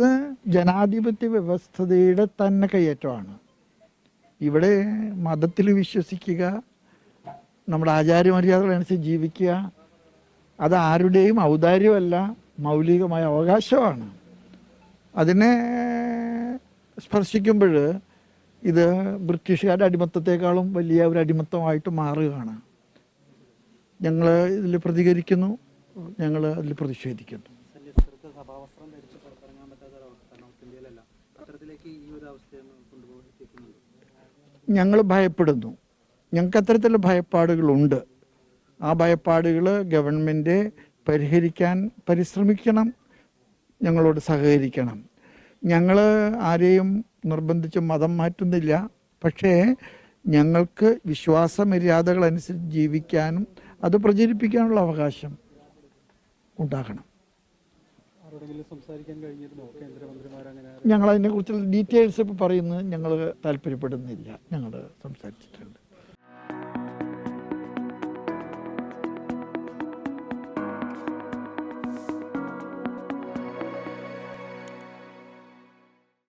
ഇത് ജനാധിപത്യ വ്യവസ്ഥതയുടെ തന്നെ കയ്യേറ്റമാണ്. ഇവിടെ മതത്തിൽ വിശ്വസിക്കുക നമ്മുടെ ആചാര്യമര്യാദകളനുസരിച്ച് ജീവിക്കുക അത് ആരുടെയും ഔദാര്യമല്ല മൗലികമായ അവകാശമാണ്. അതിനെ സ്പർശിക്കുമ്പോൾ ഇത് ബ്രിട്ടീഷുകാരുടെ അടിമത്തത്തെക്കാളും വലിയ ഒരു അടിമത്തമായിട്ട് മാറുകയാണ്. ഞങ്ങൾ ഇതിൽ പ്രതികരിക്കുന്നു ഞങ്ങൾ അതിൽ പ്രതിഷേധിക്കുന്നു. സഭാവസ്ത്രം ധരിച്ച് പുറത്തിറങ്ങാൻ പറ്റാത്ത ഒരവസ്ഥ നോർത്ത് ഇന്ത്യയിലല്ല. അത്തരത്തിലേക്ക് ഈ ഒരു അവസ്ഥയൊന്നും കൊണ്ടുപോകുന്നുണ്ട് ഞങ്ങൾ ഭയപ്പെടുന്നു. ഞങ്ങൾക്ക് അത്തരത്തിലുള്ള ഭയപ്പാടുകളുണ്ട്. ആ ഭയപ്പാടുകൾ ഗവൺമെന്റ് പരിഹരിക്കാൻ പരിശ്രമിക്കണം. ഞങ്ങളോട് സഹകരിക്കണം. ഞങ്ങൾ ആരെയും നിർബന്ധിച്ച് മതം മാറ്റുന്നില്ല. പക്ഷേ ഞങ്ങൾക്ക് വിശ്വാസ അനുസരിച്ച് ജീവിക്കാനും അത് പ്രചരിപ്പിക്കാനുള്ള അവകാശം ഉണ്ടാകണം. ഞങ്ങൾ അതിനെക്കുറിച്ചുള്ള ഡീറ്റെയിൽസ് ഇപ്പോൾ പറയുന്നത് ഞങ്ങൾ താല്പര്യപ്പെടുന്നില്ല. ഞങ്ങൾ സംസാരിച്ചിട്ടുണ്ട്.